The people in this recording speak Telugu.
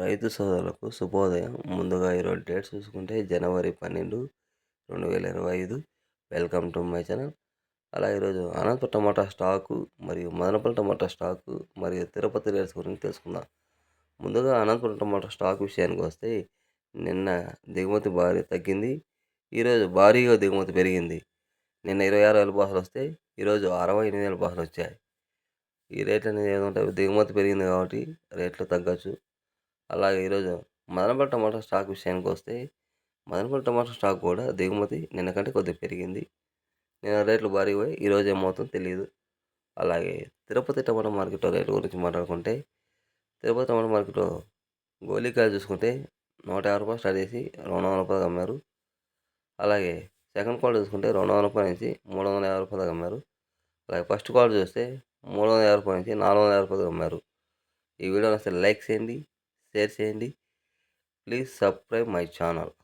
రైతు సోదరులకు శుభోదయం. ముందుగా ఈరోజు డేట్ చూసుకుంటే జనవరి పన్నెండు రెండు వేల ఇరవై ఐదు. Welcome to my channel. అలా ఈరోజు అనంతపురం టమాటా స్టాకు మరియు మదనపల్లి టమాటా స్టాకు మరియు తిరుపతి రేట్స్ గురించి తెలుసుకుందాం. ముందుగా అనంతపురం టమాటా స్టాక్ విషయానికి వస్తే నిన్న దిగుమతి భారీ తగ్గింది. ఈరోజు భారీగా దిగుమతి పెరిగింది. నిన్న ఇరవై ఆరు వేల బాసలు వస్తే ఈరోజు అరవై ఎనిమిది వేల బాసలు వచ్చాయి. ఈ రేట్లు అనేది ఏదంటే దిగుమతి పెరిగింది కాబట్టి రేట్లు తగ్గచ్చు. అలాగే ఈరోజు మదనపల్లి టమాటా స్టాక్ విషయానికి వస్తే మదనపల్లి టమాటా స్టాక్ కూడా దిగుమతి నిన్న కంటే కొద్దిగా పెరిగింది. నిన్న రేట్లు భారీ పోయి ఈరోజు ఏమవుతుందో తెలియదు అలాగే తిరుపతి టమాటా మార్కెట్లో రేటు గురించి మాట్లాడుకుంటే తిరుపతి టమాటా మార్కెట్లో గోళీకాయలు చూసుకుంటే నూట యాభై రూపాయలు స్టార్ట్ చేసి రెండు వందల రూపాయలు అమ్మారు. అలాగే సెకండ్ క్వాలిటీ చూసుకుంటే రెండు వందల రూపాయల నుంచి మూడు వందల యాభై రూపాయలు అమ్మారు. అలాగే ఫస్ట్ క్వాలిటీ చూస్తే మూడు వందల యాభై రూపాయల నుంచి నాలుగు వందల యాభై రూపాయలు అమ్మారు. ఈ వీడియో నచ్చితే లైక్ చేయండి షేర్ చేయండి. Please subscribe my channel.